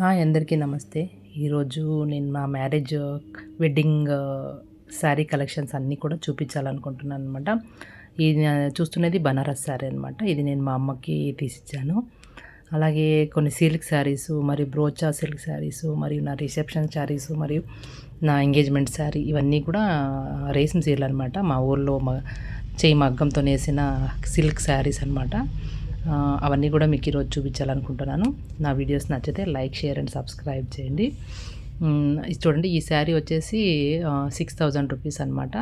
Hi అందరికీ నమస్తే. ఈరోజు నేను మా మ్యారేజ్ వెడ్డింగ్ శారీ కలెక్షన్స్ అన్నీ కూడా చూపించాలనుకుంటున్నాను అనమాట ఇది చూస్తున్నది బనారస్ శారీ అనమాట ఇది నేను మా అమ్మకి తీసిచ్చాను. అలాగే కొన్ని సిల్క్ శారీస్ మరియు బ్రోచా సిల్క్ శారీస్ మరియు నా రిసెప్షన్ శారీస్ మరియు నా ఎంగేజ్మెంట్ శారీ ఇవన్నీ కూడా రేసం సీరలు అనమాట మా ఊర్లో మా చేయి మగ్గంతో నేసిన సిల్క్ శారీస్ అనమాట అవన్నీ కూడా మీకు ఈరోజు చూపించాలనుకుంటున్నాను. నా వీడియోస్ నచ్చితే లైక్ షేర్ అండ్ సబ్స్క్రైబ్ చేయండి. చూడండి ఈ శారీ వచ్చేసి సిక్స్ థౌజండ్ రూపీస్ అనమాట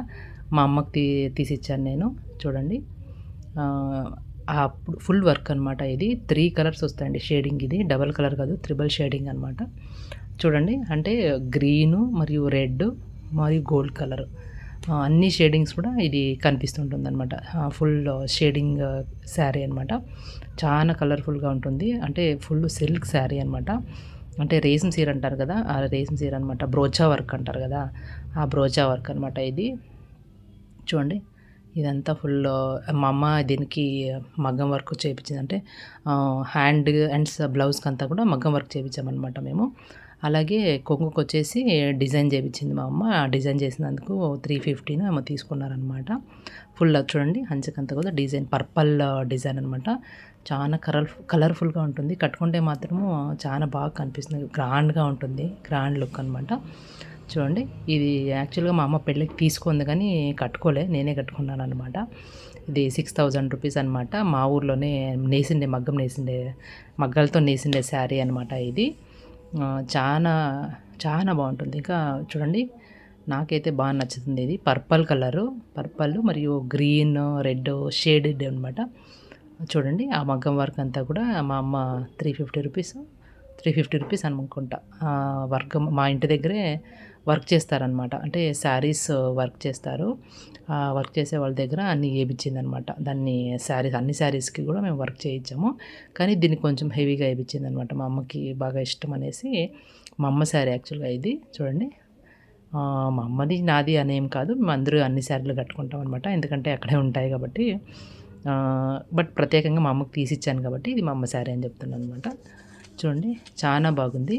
మా అమ్మకి తీ తీసిచ్చాను నేను. చూడండి. అప్పుడు ఫుల్ వర్క్ అనమాట ఇది. త్రీ కలర్స్ వస్తాయండి షేడింగ్ ఇది. డబల్ కలర్ కాదు త్రిబల్ షేడింగ్ అనమాట చూడండి అంటే గ్రీను మరియు రెడ్ మరియు గోల్డ్ కలర్ అన్ని షేడింగ్స్ కూడా ఇది కనిపిస్తుంటుంది అనమాట ఫుల్ షేడింగ్ శారీ అనమాట చాలా కలర్ఫుల్గా ఉంటుంది. అంటే ఫుల్ సిల్క్ శారీ అనమాట అంటే రేసం సీర అంటారు కదా ఆ రేసం సీర అనమాట బ్రోచా వర్క్ అంటారు కదా ఆ బ్రోచా వర్క్ అనమాట ఇది. చూడండి ఇదంతా ఫుల్ మా అమ్మ దీనికి మగ్గం వర్క్ చేయించింది అంటే హ్యాండ్ అండ్స్ బ్లౌజ్కి అంతా కూడా మగ్గం వర్క్ చేయించామన్నమాట మేము. అలాగే కొంగుకు వచ్చేసి డిజైన్ చేయించింది మా అమ్మ. ఆ డిజైన్ చేసినందుకు త్రీ ఫిఫ్టీన్ ఏమో తీసుకున్నారనమాట ఫుల్ చూడండి హంచకంతా కూడా డిజైన్ పర్పల్ డిజైన్ అనమాట చాలా కలర్ కలర్ఫుల్గా ఉంటుంది. కట్టుకుంటే మాత్రము చాలా బాగా కనిపిస్తుంది. గ్రాండ్గా ఉంటుంది. గ్రాండ్ లుక్ అనమాట చూడండి ఇది యాక్చువల్గా మా అమ్మ పెళ్ళికి తీసుకుంది కానీ కట్టుకోలే. నేనే కట్టుకున్నాను అనమాట ఇది సిక్స్ థౌజండ్ రూపీస్ అనమాట మా ఊర్లోనే నేసిండే మగ్గం నేసిండే మగ్గలతో నేసిండే శారీ అనమాట ఇది. చాలా చాలా బాగుంటుంది. ఇంకా చూడండి నాకైతే బాగా నచ్చుతుంది ఇది. పర్పల్ కలరు పర్పల్ మరియు గ్రీన్ రెడ్ షేడెడ్ అనమాట చూడండి ఆ మగ్గం వర్క్ అంతా కూడా మా అమ్మ three fifty rupees. Three fifty rupees అనుకుంటా. వర్క్ మా ఇంటి దగ్గరే వర్క్ చేస్తారనమాట అంటే శారీస్ వర్క్ చేస్తారు. వర్క్ చేసే వాళ్ళ దగ్గర అన్ని వేయించిందనమాట దాన్ని శారీస్ అన్ని శారీస్కి కూడా మేము వర్క్ చేయించాము. కానీ దీన్ని కొంచెం హెవీగా వేయించింది అనమాట మా అమ్మకి బాగా ఇష్టం అనేసి మా అమ్మ శారీ యాక్చువల్గా ఇది. చూడండి. మా అమ్మది నాది అనేం కాదు. మేము అందరూ అన్ని శారీలు కట్టుకుంటాం అనమాట ఎందుకంటే అక్కడే ఉంటాయి కాబట్టి. బట్ ప్రత్యేకంగా మా అమ్మకి తీసిచ్చాను కాబట్టి ఇది మా అమ్మ శారీ అని చెప్తున్నాను అనమాట చూడండి చాలా బాగుంది.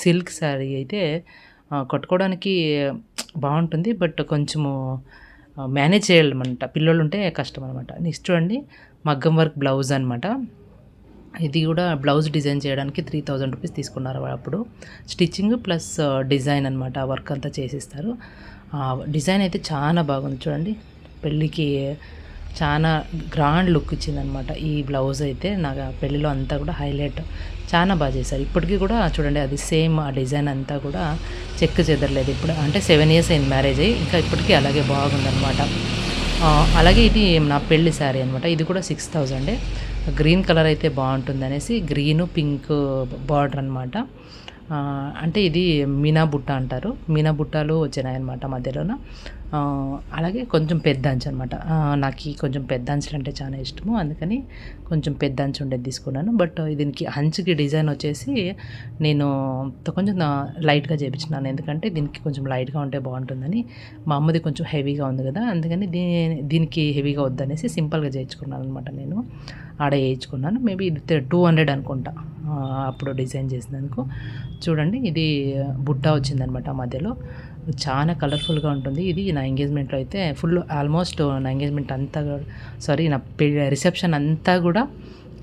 సిల్క్ శారీ అయితే కట్టుకోవడానికి బాగుంటుంది బట్ కొంచెము మేనేజ్ చేయాలన్నమాట. పిల్లలు ఉంటే కష్టం అనమాట నెక్స్ట్ చూడండి మగ్గం వర్క్ బ్లౌజ్ అనమాట ఇది కూడా బ్లౌజ్ డిజైన్ చేయడానికి త్రీ థౌజండ్ రూపీస్ తీసుకున్నారు అప్పుడు. స్టిచ్చింగ్ ప్లస్ డిజైన్ అనమాట వర్క్ అంతా చేసిస్తారు. డిజైన్ అయితే చాలా బాగుంది చూడండి. పెళ్ళికి చాలా గ్రాండ్ లుక్ ఇచ్చిందనమాట ఈ బ్లౌజ్ అయితే నాకు ఆ పెళ్ళిలో అంతా కూడా హైలైట్ చాలా బాగా చేశారు. ఇప్పటికీ కూడా చూడండి అది సేమ్ ఆ డిజైన్ అంతా కూడా చెక్ చెదరలేదు. ఇప్పుడు అంటే సెవెన్ ఇయర్స్ అయింది మ్యారేజ్ అయ్యి ఇంకా ఇప్పటికీ అలాగే బాగుందనమాట అలాగే ఇది నా పెళ్ళి శారీ అనమాట ఇది కూడా సిక్స్ థౌజండే. గ్రీన్ కలర్ అయితే బాగుంటుంది అనేసి గ్రీను పింక్ బార్డర్ అనమాట అంటే ఇది మీనా బుట్ట అంటారు. మీనా బుట్టలు వచ్చినాయి అనమాట మధ్యలోన అలాగే కొంచెం పెద్ద అంచు అనమాట నాకు ఈ కొంచెం పెద్ద అంచులు అంటే చాలా ఇష్టము. అందుకని కొంచెం పెద్ద అంచు ఉండేది తీసుకున్నాను. బట్ దీనికి అంచుకి డిజైన్ వచ్చేసి నేను కొంచెం లైట్గా చేయించినాను ఎందుకంటే దీనికి కొంచెం లైట్గా ఉంటే బాగుంటుందని. మా అమ్మది కొంచెం హెవీగా ఉంది కదా. అందుకని దీ దీనికి హెవీగా వద్దనేసి సింపుల్గా చేయించుకున్నాను అనమాట నేను. ఆడ వేయించుకున్నాను. మేబీ ఇది టూ హండ్రెడ్ అనుకుంటా. అప్పుడు డిజైన్ చేసినందుకు. చూడండి ఇది బుట్ట వచ్చిందనమాట మధ్యలో. చాలా కలర్ఫుల్గా ఉంటుంది. ఇది నా ఎంగేజ్మెంట్లో అయితే ఫుల్ ఆల్మోస్ట్ నా ఎంగేజ్మెంట్ అంతా సారీ నా రిసెప్షన్ అంతా కూడా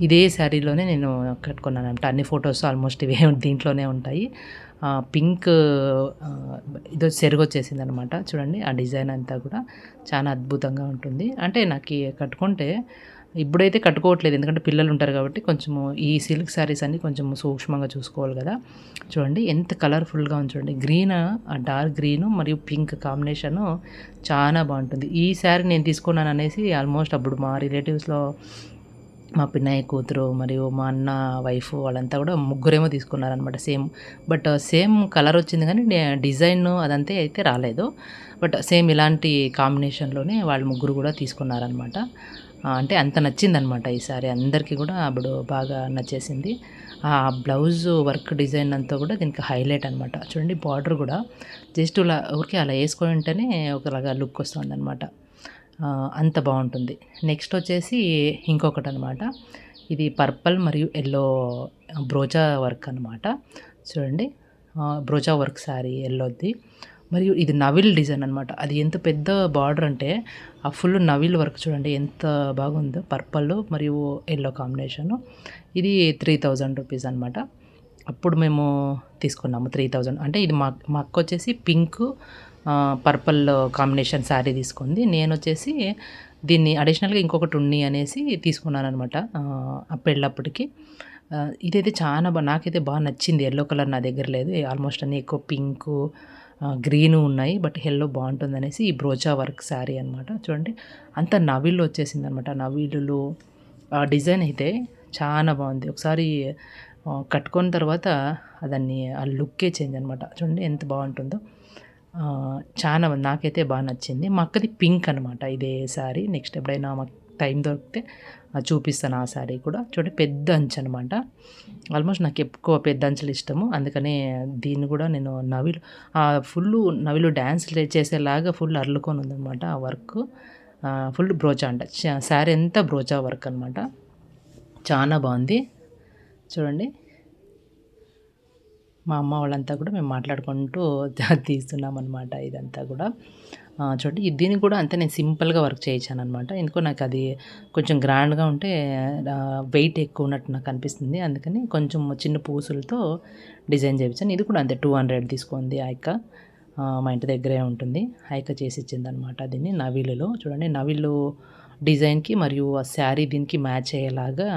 ఇదే శారీలోనే నేను కట్టుకున్నాను అన్ని ఫొటోస్ ఆల్మోస్ట్ ఇవే దీంట్లోనే ఉంటాయి. పింక్ ఇదో ఇది సెరుగు వచ్చేసింది అనమాట చూడండి ఆ డిజైన్ అంతా కూడా చాలా అద్భుతంగా ఉంటుంది. అంటే నాకు కట్టుకుంటే ఇప్పుడైతే కట్టుకోవట్లేదు. ఎందుకంటే పిల్లలు ఉంటారు కాబట్టి కొంచెము ఈ సిల్క్ శారీస్ అన్ని కొంచెం సూక్ష్మంగా చూసుకోవాలి కదా. చూడండి ఎంత కలర్ఫుల్గా ఉంది చూడండి. గ్రీన్ ఆ డార్క్ గ్రీన్ మరియు పింక్ కాంబినేషను చాలా బాగుంటుంది. ఈ శారీ నేను తీసుకున్నాను అనేసి ఆల్మోస్ట్ అప్పుడు మా రిలేటివ్స్లో మా పిన్నయ్య కూతురు మరియు మా అన్న వైఫ్ వాళ్ళంతా కూడా ముగ్గురేమో తీసుకున్నారనమాట సేమ్. బట్ సేమ్ కలర్ వచ్చింది కానీ డిజైన్ అదంతే అయితే రాలేదు. బట్ సేమ్ ఇలాంటి కాంబినేషన్లోనే వాళ్ళు ముగ్గురు కూడా తీసుకున్నారనమాట అంటే అంత నచ్చిందనమాట ఈ సారీ. అందరికీ కూడా అప్పుడు బాగా నచ్చేసింది. ఆ బ్లౌజ్ వర్క్ డిజైన్ అంతా కూడా దీనికి హైలైట్ అనమాట చూడండి బార్డర్ కూడా జస్ట్ ఇలా ఊరికే అలా వేసుకొని ఉంటేనే ఒకలాగా లుక్ వస్తుంది అనమాట అంత బాగుంటుంది. నెక్స్ట్ వచ్చేసి ఇంకొకటి అనమాట ఇది పర్పల్ మరియు ఎల్లో బ్రోచా వర్క్ అనమాట. చూడండి. బ్రోచా వర్క్ శారీ ఎల్లోది. మరియు ఇది నవిల్ డిజైన్ అనమాట. అది ఎంత పెద్ద బార్డర్ అంటే ఆ ఫుల్ నవిల్ వర్క్ చూడండి ఎంత బాగుందో. పర్పల్ మరియు ఎల్లో కాంబినేషను. ఇది త్రీ థౌజండ్ రూపీస్ అనమాట. అప్పుడు మేము తీసుకున్నాము త్రీ థౌజండ్. అంటే ఇది మా మా అక్క వచ్చేసి పింక్ పర్పల్ కాంబినేషన్ శారీ తీసుకుంది. నేను వచ్చేసి దీన్ని అడిషనల్గా ఇంకొకటి ఉన్ని అనేసి తీసుకున్నాను అనమాట పెళ్ళప్పటికి ఇదైతే చాలా బాగా నాకైతే బాగా నచ్చింది. ఎల్లో కలర్ నా దగ్గర లేదు. ఆల్మోస్ట్ అన్ని ఎక్కువ పింక్ గ్రీను ఉన్నాయి. బట్ ఎల్లో బాగుంటుంది అనేసి ఈ బ్రోచా వర్క్ శారీ అనమాట చూడండి అంత నవిళ్ళు వచ్చేసింది అనమాట నవిళ్ళు డిజైన్ అయితే చాలా బాగుంది. ఒకసారి కట్టుకున్న తర్వాత దాన్ని ఆ లుక్కే చేంజ్ అనమాట చూడండి ఎంత బాగుంటుందో. చాలా నాకైతే బాగా నచ్చింది. మా అక్కది పింక్ అనమాట ఇదే శారీ నెక్స్ట్ ఎప్పుడైనా మాకు టైం దొరికితే చూపిస్తాను ఆ శారీ కూడా. చూడండి పెద్ద అంచు అనమాట ఆల్మోస్ట్ నాకు ఎక్కువ పెద్ద అంచులు ఇష్టము. అందుకనే దీన్ని కూడా నేను నవిలు ఫుల్ నవిలు డ్యాన్స్ చేసేలాగా ఫుల్ అల్లుకొని ఉందన్నమాట ఆ వర్క్. ఫుల్ బ్రోచా అంట. శారీ ఎంత బ్రోచా వర్క్ అనమాట చాలా బాగుంది. చూడండి. మా అమ్మ వాళ్ళంతా కూడా మేము మాట్లాడుకుంటూ తీస్తున్నాం అనమాట ఇదంతా కూడా. చూడండి దీన్ని కూడా అంతే నేను సింపుల్గా వర్క్ చేయించాను అనమాట ఎందుకో నాకు అది కొంచెం గ్రాండ్గా ఉంటే వెయిట్ ఎక్కువ ఉన్నట్టు నాకు అనిపిస్తుంది. అందుకని కొంచెం చిన్న పూసులతో డిజైన్ చేయించాను. ఇది కూడా అంతే టూ హండ్రెడ్ తీసుకుంది ఆ మా ఇంటి దగ్గరే ఉంటుంది. హైక చేసి ఇచ్చింది అనమాట దీన్ని నవిలులో. చూడండి నవిలు డిజైన్కి మరియు ఆ శారీ దీనికి మ్యాచ్ అయ్యేలాగా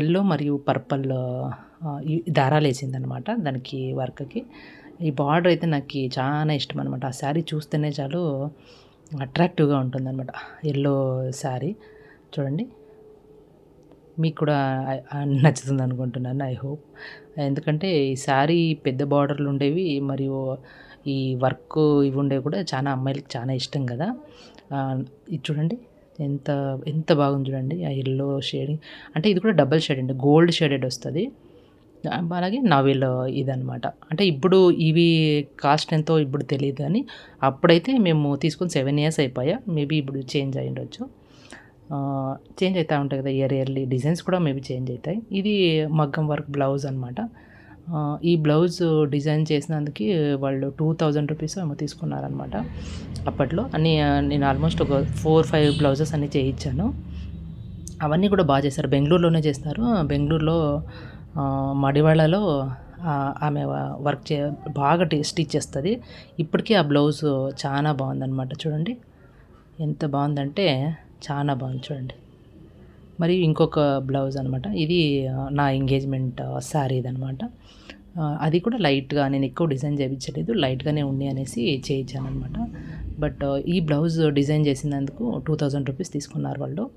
ఎల్లో మరియు పర్పల్ దారాలు వేసింది అనమాట దానికి వర్క్కి. ఈ బార్డర్ అయితే నాకు చాలా ఇష్టం అనమాట ఆ శారీ చూస్తేనే చాలు అట్రాక్టివ్గా ఉంటుందన్నమాట ఎల్లో శారీ. చూడండి. మీకు కూడా నచ్చుతుంది అనుకుంటున్నాను ఐ హోప్ ఎందుకంటే ఈ శారీ పెద్ద బార్డర్లు ఉండేవి మరియు ఈ వర్క్ ఇవి ఉండేవి కూడా చాలా అమ్మాయిలకి చాలా ఇష్టం కదా. ఇది చూడండి. ఎంత ఎంత బాగుంది చూడండి. ఆ ఎల్లో షేడింగ్. అంటే ఇది కూడా డబల్ షేడ్ అండి. గోల్డ్ షేడెడ్ వస్తుంది. అలాగే నవెల్ ఇదనమాట అంటే ఇప్పుడు ఇవి కాస్ట్ ఎంతో ఇప్పుడు తెలియదు కానీ అప్పుడైతే మేము తీసుకుని సెవెన్ ఇయర్స్ అయిపోయా. మేబీ ఇప్పుడు చేంజ్ అయి ఉండొచ్చు. చేంజ్ అవుతూ ఉంటాయి కదా ఇయర్ ఇయర్లీ డిజైన్స్ కూడా మేబీ చేంజ్ అవుతాయి ఇది మగ్గం వర్క్ బ్లౌజ్ అనమాట ఈ బ్లౌజ్ డిజైన్ చేసినందుకు వాళ్ళు టూ థౌజండ్ రూపీస్ ఏమో తీసుకున్నారనమాట అప్పట్లో. అన్ని నేను ఆల్మోస్ట్ ఒక ఫోర్ ఫైవ్ బ్లౌజెస్ అన్నీ చేయించాను. అవన్నీ కూడా బాగా చేస్తారు బెంగళూరులోనే చేస్తారు. బెంగళూరులో మడివాళ్ళలో ఆమె వర్క్ చే బాగా టి- స్టిచ్ చేస్తుంది. ఇప్పటికీ ఆ బ్లౌజ్ చాలా బాగుందన్నమాట. చూడండి. ఎంత బాగుందంటే చాలా బాగుంది చూడండి. మరి ఇంకొక బ్లౌజ్ అనమాట ఇది నా ఎంగేజ్మెంట్ శారీ అనమాట అది కూడా లైట్గా నేను ఎక్కువ డిజైన్ చేయించలేదు. లైట్గానే ఉంది అనేసి చేయించాను అనమాట బట్ ఈ బ్లౌజ్ డిజైన్ చేసినందుకు టూ థౌజండ్ రూపీస్ తీసుకున్నారు వాళ్ళు.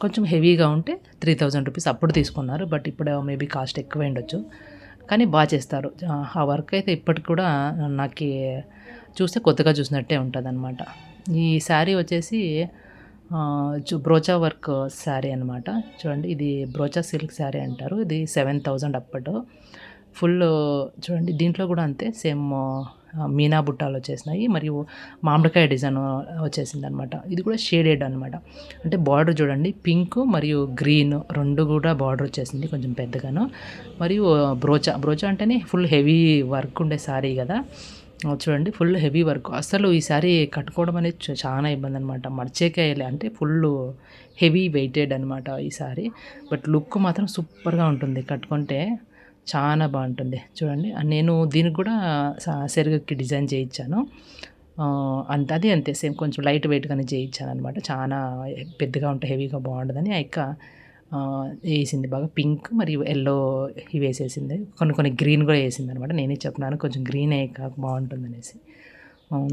కొంచెం హెవీగా ఉంటే త్రీ థౌజండ్ రూపీస్ అప్పుడు తీసుకున్నారు బట్ ఇప్పుడు మేబీ కాస్ట్ ఎక్కువ ఉండొచ్చు. కానీ బాగా చేస్తారు. ఆ, వర్క్ అయితే ఇప్పటికి కూడా నాకు చూస్తే కొత్తగా చూసినట్టే ఉంటుంది ఈ శారీ వచ్చేసి బ్రోచా వర్క్ శారీ అనమాట చూడండి ఇది బ్రోచా సిల్క్ శారీ అంటారు. ఇది సెవెన్ థౌజండ్ అప్పట్లో. ఫుల్ చూడండి దీంట్లో కూడా అంతే సేమ్ మీనా బుట్టాలు వచ్చేసినాయి మరియు మామిడికాయ డిజైన్ వచ్చేసింది అనమాట ఇది కూడా షేడెడ్ అనమాట. అంటే బార్డర్ చూడండి పింక్ మరియు గ్రీన్ రెండు కూడా బార్డర్ వచ్చేసింది కొంచెం పెద్దగాను. మరియు బ్రోచా బ్రోచా అంటేనే ఫుల్ హెవీ వర్క్ ఉండే శారీ కదా. చూడండి ఫుల్ హెవీ వర్క్. అసలు ఈ సారీ కట్టుకోవడం అనేది చాలా ఇబ్బంది అనమాట మర్చేకాయలే అంటే ఫుల్ హెవీ వెయిటెడ్ అనమాట ఈ సారీ. బట్ లుక్ మాత్రం సూపర్గా ఉంటుంది కట్టుకుంటే. చాలా బాగుంటుంది. చూడండి. నేను దీనికి కూడా స- డిజైన్ చేయించాను. అంత అది అంతే సేమ్ కొంచెం లైట్ వెయిట్గానే చేయించాను అనమాట చాలా పెద్దగా ఉంటే హెవీగా బాగుంటుందని ఆ యొక్క వేసింది. బాగా పింక్ మరియు ఎల్లో ఇవి వేసేసింది. కొన్ని కొన్ని గ్రీన్ కూడా వేసింది అనమాట నేనే చెప్పినాను కొంచెం గ్రీన్ అయ్యాక బాగుంటుంది అనేసి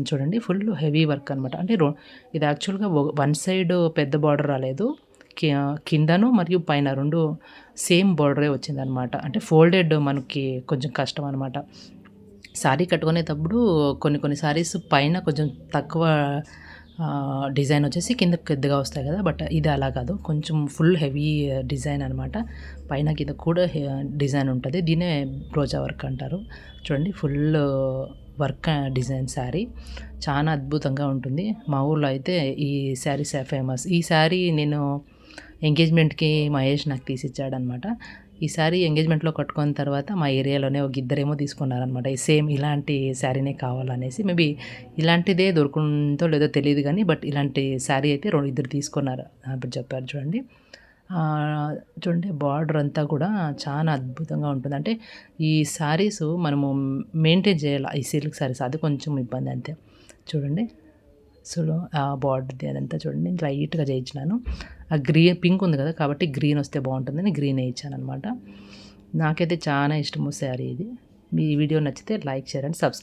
చూడండి. ఫుల్ హెవీ వర్క్ అనమాట అంటే రో ఇది యాక్చువల్గా వన్ సైడ్ పెద్ద బార్డర్ రాలేదు. కిందను మరియు పైన రెండు సేమ్ బోర్డరే వచ్చిందనమాట అంటే ఫోల్డెడ్ మనకి కొంచెం కష్టం అనమాట శారీ కట్టుకునేటప్పుడు కొన్ని కొన్ని శారీస్ పైన కొంచెం తక్కువ డిజైన్ వచ్చేసి కింద పెద్దగా వస్తాయి కదా బట్ ఇది అలా కాదు. కొంచెం ఫుల్ హెవీ డిజైన్ అనమాట పైన కింద కూడా డిజైన్ ఉంటుంది. దీనే బ్రోజా వర్క్ అంటారు. చూడండి ఫుల్ వర్క్ డిజైన్ శారీ చాలా అద్భుతంగా ఉంటుంది. మా ఊర్లో అయితే ఈ శారీస్ ఫేమస్. ఈ శారీ నేను ఎంగేజ్మెంట్కి మహేష్ నాకు తీసిచ్చాడనమాట ఈ ఎంగేజ్మెంట్లో కట్టుకున్న తర్వాత మా ఏరియాలోనే ఒక ఇద్దరేమో తీసుకున్నారనమాట ఈ సేమ్ ఇలాంటి శారీనే కావాలనేసి. మేబీ ఇలాంటిదే దొరుకుతుందో లేదో తెలియదు కానీ బట్ ఇలాంటి శారీ అయితే రెండు ఇద్దరు తీసుకున్నారు. అప్పుడు చెప్పారు చూడండి. చూడండి బార్డర్ అంతా కూడా చాలా అద్భుతంగా ఉంటుంది. అంటే ఈ శారీస్ మనము మెయింటైన్ చేయాలి? ఈ సిల్క్ శారీస్ అది కొంచెం ఇబ్బంది అంతే. చూడండి. సో ఆ బార్డర్ది అదంతా చూడండి నేను లైట్గా చేయించినాను. ఆ గ్రీన్ పింక్ ఉంది కదా కాబట్టి గ్రీన్ వస్తే బాగుంటుందని గ్రీన్ వేయించాను అనమాట నాకైతే చాలా ఇష్టము శారీ ఇది. మీ వీడియో నచ్చితే లైక్ షేర్ అండ్ సబ్స్క్రైబ్